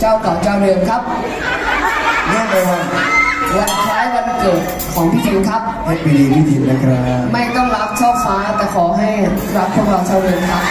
เจ้าเก่าเจ้าเดิมครับเรื่องในวันวันคล้ายวันเกิดของพี่ทิมครับให้ปดีพี่ทิมนะครับ ไม่ต้องรับช่อฟ้าแต่ขอให้รับพวกเราเจ้าเดิมครับ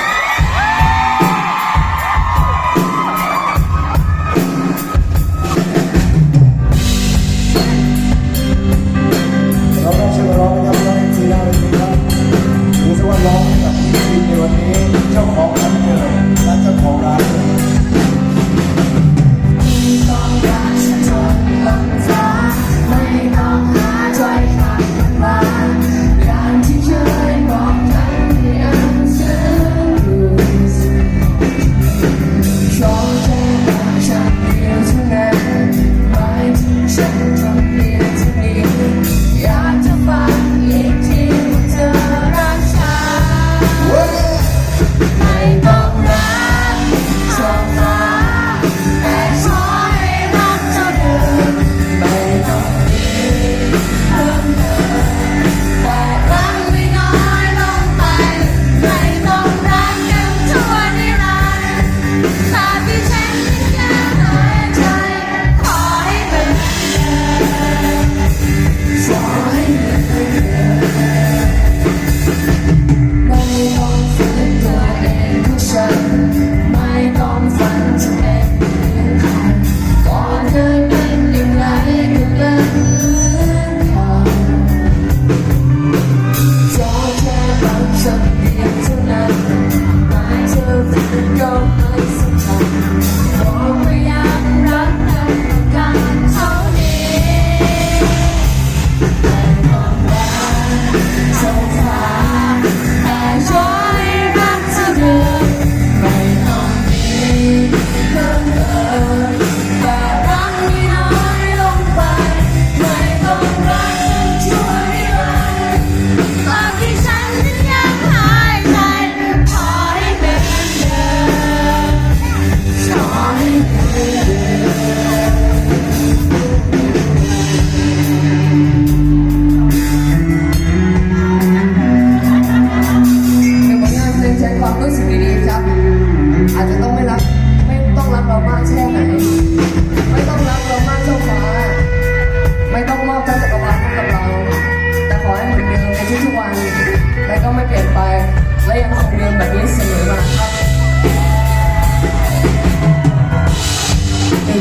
your eyes sometimes.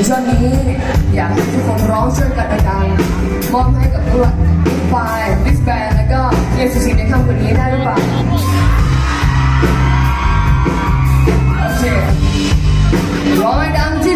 งช่วงนี้ อยากให้ทุกคนร้องช่วยกันดังๆมอบให้กับทุกฝ่ายวิสแบนแล้วก็เยอฟซีในค่ำคืนนี้ได้หรือเปล่าโอเคร้องให้ดังที่